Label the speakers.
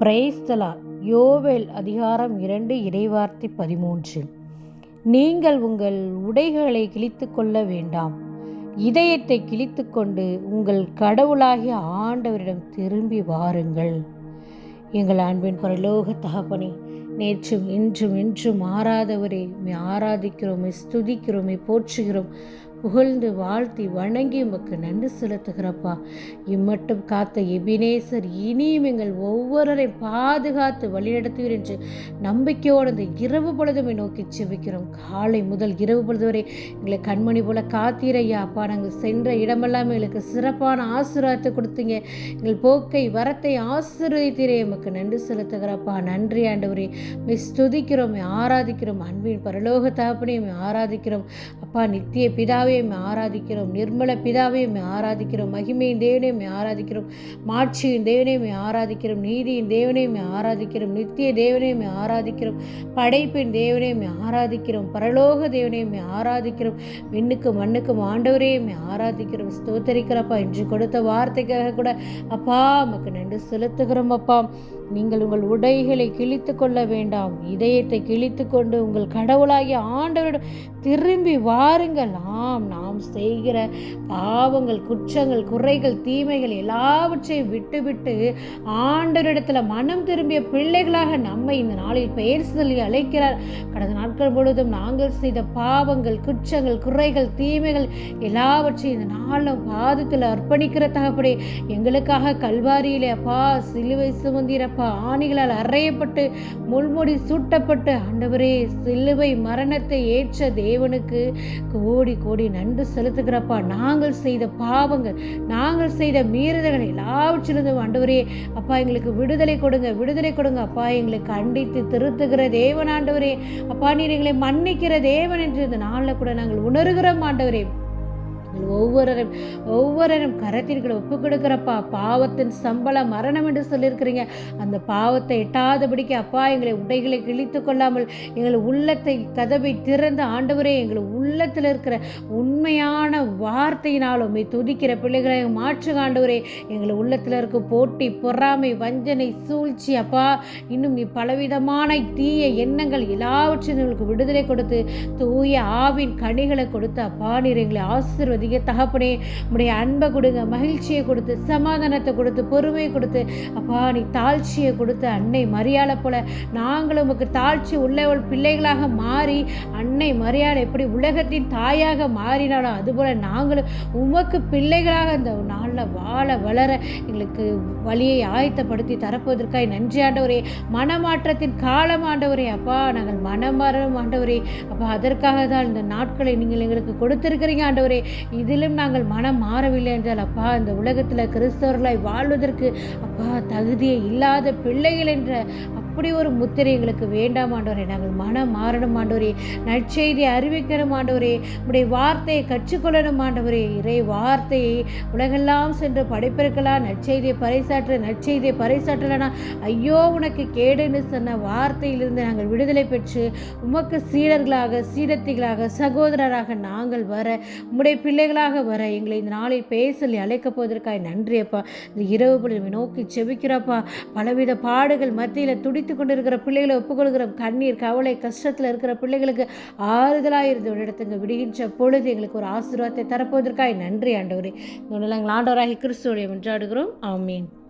Speaker 1: பிரைஸ்தலா யோவேல் அதிகாரம் இரண்டு இறைவார்த்தை பதிமூன்று. நீங்கள் உங்கள் உடைகளை கிழித்து கொள்ள வேண்டாம். இதயத்தை கிழித்து கொண்டு உங்கள் கடவுளாகிய ஆண்டவரிடம் திரும்பி வாருங்கள். எங்கள் அன்பின் பரலோக தகப்பனே நேற்றும் இன்றும் இன்றும் மாறாதவரே மே ஆராதிக்கிறோம் ஸ்துதிக்கிறோம் போற்றுகிறோம். புகழ்ந்து வாழ்த்தி வணங்கி உமக்கு நன்றி செலுத்துகிறப்பா. இம்மட்டும் காத்த எபினேசர் இனியும் எங்கள் ஒவ்வொருவரையும் பாதுகாத்து வழிநடத்துவீர் என்று நம்பிக்கையோடு இந்த இரவு பொழுதுமை நோக்கி செபிக்கிறோம். காலை முதல் இரவு பொழுது வரை எங்களை கண்மணி போல காத்தீரையா. அப்பா நாங்கள் சென்ற இடமெல்லாம் எங்களுக்கு சிறப்பான ஆசீர்வாதத்தை கொடுத்தீங்க. எங்கள் போக்கை வரத்தை ஆசீர்வதித்தீரே எமக்கு நன்றி செலுத்துகிறப்பா. நன்றி ஆண்டவரே. மிஸ் துதிக்கிறோம் ஆராதிக்கிறோம். அன்பின் பரலோக தகப்பனே ஆராதிக்கிறோம். அப்பா நித்திய பிதாவே ஆராதிக்கிறோம். நிர்மல பிதாவே மே ஆராதிக்கிறோம். மகிமையின் தேவனே ஆராதிக்கிறோம். மாட்சியின் தேவனே ஆராதிக்கிறோம். நீதியின் தேவனே ஆராதிக்கிறோம். நித்திய தேவனே ஆராதிக்கிறோம். படைப்பின் தேவனே ஆராதிக்கிறோம். பரலோக தேவனே மே ஆராதிக்கிறோம். விண்ணுக்கும் மண்ணுக்கும் ஆண்டவரே மே ஆராதிக்கிறோம். ஸ்தோத்தரிக்கிறப்பா இன்று கொடுத்த வார்த்தைக்காக கூட அப்பா நமக்கு நன்றி செலுத்துகிறோம் அப்பா. நீங்கள் உங்கள் உடைகளை கிழித்து கொள்ள வேண்டாம். இதயத்தை கிழித்து கொண்டு உங்கள் கடவுளாகிய ஆண்டவரிடம் திரும்பி வாருங்கள். ஆம் நாம் செய்கிற பாவங்கள் குற்றங்கள் குறைகள் தீமைகள் எல்லாவற்றையும் விட்டுவிட்டு ஆண்டவரிடத்தில் மனம் திரும்பிய பிள்ளைகளாக நம்மை இந்த நாளில் பெயர் சொல்லி அழைக்கிறார். கடந்த நாட்கள் முழுவதும் நாங்கள் செய்த பாவங்கள் குற்றங்கள் குறைகள் தீமைகள் எல்லாவற்றையும் இந்த நாளில் பாதத்தில் அர்ப்பணிக்கிற தகப்படி எங்களுக்காக கல்வாரியிலே அப்பா சிலுவை அப்பா. ஆணிகளால் அறையப்பட்டு முள்முடி சூட்டப்பட்டு ஆண்டவரே சிலுவை மரணத்தை ஏற்ற தேவனுக்கு கோடி கோடி நன்றி செலுத்துகிறப்பா. நாங்கள் செய்த பாவங்கள் நாங்கள் செய்த மீறுதல்கள் எல்லாவற்றிலிருந்தும் ஆண்டவரே அப்பா எங்களுக்கு விடுதலை கொடுங்க விடுதலை கொடுங்க. அப்பா எங்களுக்கு கண்டித்து திருத்துகிற தேவன் ஆண்டவரே. அப்பா நீர் எங்களை மன்னிக்கிற தேவன் என்று இந்த நாளில் கூட நாங்கள் உணர்கிறோம் ஆண்டவரே. ஒவ்வொருவரும் ஒவ்வொருவரும் கரத்திற்குள்ள ஒப்பு கொடுக்குறப்பா பாவத்தின் சம்பளம் மரணம் என்று சொல்லியிருக்கிறீங்க. அந்த பாவத்தை எட்டாதபடிக்கு அப்பா எங்களை உடைகளை கிழித்து கொள்ளாமல் எங்கள் உள்ளத்தை கதவை திறந்த ஆண்டவரே எங்கள் உள்ளத்தில் இருக்கிற உண்மையான வார்த்தையினாலும் துதிக்கிற பிள்ளைகளை மாற்று ஆண்டவரே. எங்கள் உள்ளத்தில் இருக்க போட்டி பொறாமை வஞ்சனை சூழ்ச்சி அப்பா இன்னும் நீ பலவிதமான தீய எண்ணங்கள் எல்லாவற்றையும் எங்களுக்கு விடுதலை கொடுத்து தூய ஆவின் கனிகளை கொடுத்து அப்பா நீர் எங்களை ஆசீர்வதி கொடுத்துருக்கீங்க தகப்பனே உடைய அன்பை கொடுங்க மகிழ்ச்சியை கொடுத்து சமாதானத்தை கொடுத்து பொறுமையை கொடுத்து. அப்பா நீ தாழ்ச்சியை கொடுத்து அன்னை மரியாதை போல நாங்களும் உமக்கு தாழ்ச்சி உள்ளவள் பிள்ளைகளாக மாறி அன்னை மரியாதை எப்படி உலகத்தின் தாயாக மாறினாலும் அதுபோல் நாங்களும் உமக்கு பிள்ளைகளாக இந்த நாளில் வாழ வளர எங்களுக்கு வழியை ஆயத்தப்படுத்தி தரப்போவதற்காக நன்றி ஆண்டவரே. மனமாற்றத்தின் காலம் ஆண்டவரே. அப்பா நாங்கள் மனமாறம் ஆண்டவரே. அப்பா அதற்காக தான் இந்த நாட்களை நீங்கள் எங்களுக்கு கொடுத்துருக்கிறீங்க ஆண்டவரே. இதிலும் நாங்கள் மனம் மாறவில்லை என்றால் அப்பா இந்த உலகத்தில் கிறிஸ்தவர்களாய் வாழ்வதற்கு அப்பா தகுதியே இல்லாத பிள்ளைகள் என்ற அப்படி ஒரு முத்திரை எங்களுக்கு வேண்டாம் ஆண்டவரே. நாங்கள் மனம் மாறணும் ஆண்டவரே. நற்செய்தியை அறிவிக்கணும் ஆண்டவரே. உடைய வார்த்தையை கற்றுக்கொள்ளணும் ஆண்டவரே. இறை வார்த்தையை உலகெல்லாம் சென்று படைப்பிருக்கலாம் நற்செய்தியை பறைசாற்ற நற்செய்தியை பறைசாற்றலனா. ஐயோ உனக்கு கேடுன்னு சொன்ன வார்த்தையிலிருந்து நாங்கள் விடுதலை பெற்று உமக்கு சீடர்களாக சீடத்திகளாக சகோதரராக நாங்கள் வர உம்முடைய பிள்ளைகளாக வர எங்களை இந்த நாளில் பேசலி அழைக்கப் போவதற்காக நன்றி அப்பா. இந்த இரவு பொழுது நோக்கி செபிக்கிறப்பா பலவித பாடுகள் மத்தியில் துடி கொண்டு கொண்டிருக்கிற பிள்ளைகளை ஒப்புக்கொள்கிறோம் கண்ணீர் கவலை கஷ்டத்தில் இருக்கிற பிள்ளைகளுக்கு ஆறுதலாக இருந்து ஒரு இடத்துக்கு விடுகின்ற பொழுது எங்களுக்கு ஒரு ஆசீர்வாதத்தை தரப்போவதற்காக நன்றி ஆண்டவரே. இந்த எங்கள் ஆண்டவராகி கிறிஸ்துவோடைய ஒன்றாடுகிறோம் ஆமீன்.